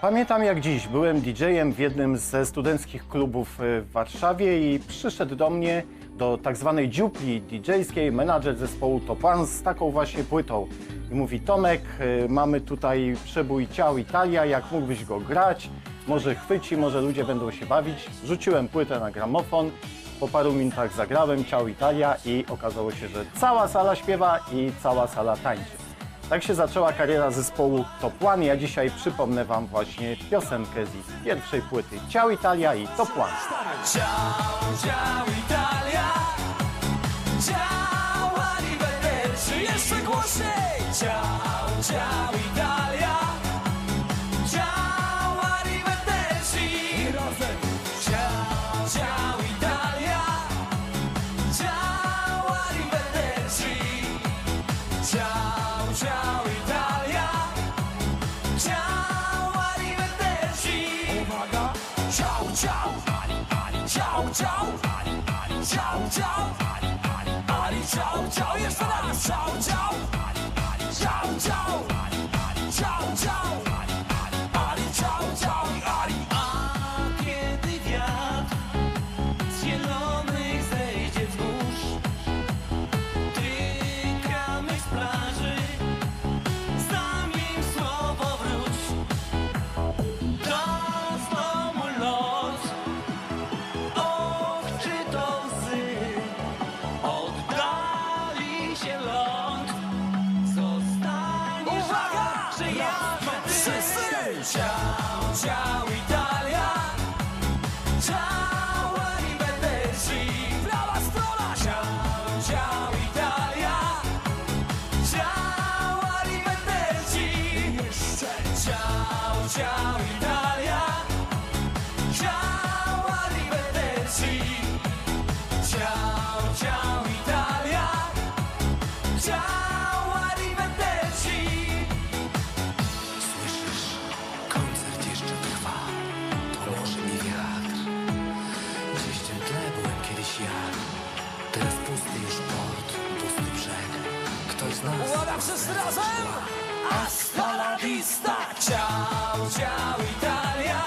Pamiętam jak dziś, byłem DJ-em w jednym ze studenckich klubów y, w Warszawie i przyszedł do mnie do tak zwanej dziupli DJ-skiej menadżer zespołu Top One z taką właśnie płytą. I mówi Tomek, y, mamy tutaj przebój ciał Italia, jak mógłbyś go grać? Może chwyci, może ludzie będą się bawić. Rzuciłem płytę na gramofon, po paru minutach zagrałem ciał Italia i okazało się, że cała sala śpiewa i cała sala tańczy. Tak się zaczęła kariera zespołu Top One. Ja dzisiaj przypomnę Wam właśnie piosenkę z ich pierwszej płyty. Ciao Italia i Top One. Ciao, ciao Italia. Ciao arrivederci. Jeszcze głośniej. Ciao, ciao Italia 阿里阿里，叫叫，阿里阿里，叫叫，阿里阿里，阿里叫叫，也是那叫叫，阿里阿里，叫叫，阿里阿里，叫叫。Ciao, ciao Italia Uwaga wszyscy razem! Hasta la vista! Ciao, ciao Italia!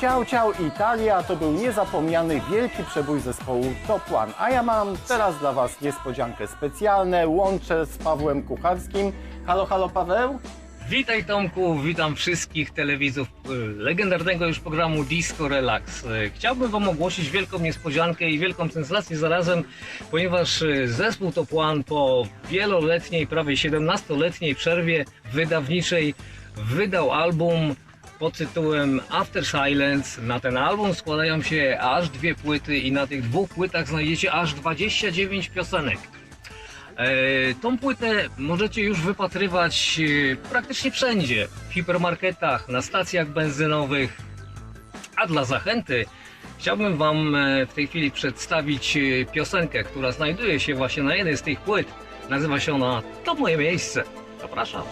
Ciao Ciao Italia to był niezapomniany wielki przebój zespołu Top One. A ja mam teraz dla Was niespodziankę specjalne. Łączę z Pawłem Kucharskim. Halo, halo Paweł? Witaj Tomku, witam wszystkich telewizów y, legendarnego już programu Disco Relax. Y, Chciałbym Wam ogłosić wielką niespodziankę i wielką sensację zarazem, ponieważ y, zespół Top One po wieloletniej, prawie 17-letniej przerwie wydawniczej wydał album pod tytułem After Silence. Na ten album składają się aż dwie płyty i na tych dwóch płytach znajdziecie aż 29 piosenek. E, Tą płytę możecie już wypatrywać e, praktycznie wszędzie. W hipermarketach, na stacjach benzynowych. A dla zachęty chciałbym Wam e, w tej chwili przedstawić piosenkę, która znajduje się właśnie na jednej z tych płyt. Nazywa się ona To moje miejsce. Zapraszam.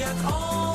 jak all.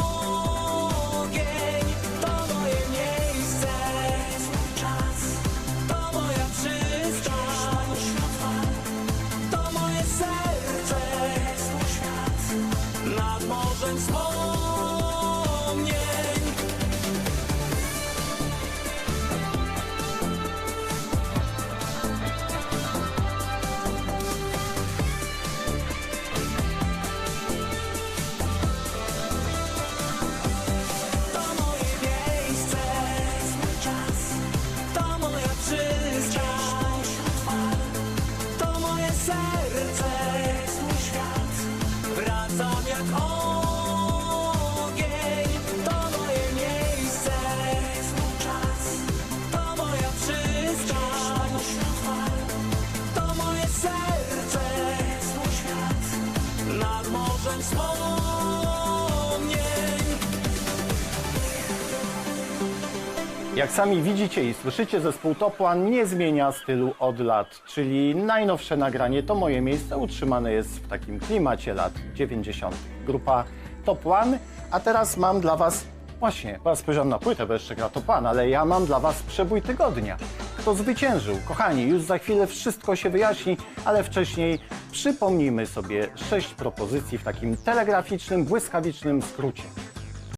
Jak sami widzicie i słyszycie, zespół Top One nie zmienia stylu od lat, czyli najnowsze nagranie to moje miejsce utrzymane jest w takim klimacie lat 90. Grupa Top One, a teraz mam dla Was, właśnie, teraz spojrzałem na płytę, bo jeszcze gra Top One, ale ja mam dla Was przebój tygodnia. Kto zwyciężył? Kochani, już za chwilę wszystko się wyjaśni, ale wcześniej przypomnijmy sobie sześć propozycji w takim telegraficznym, błyskawicznym skrócie.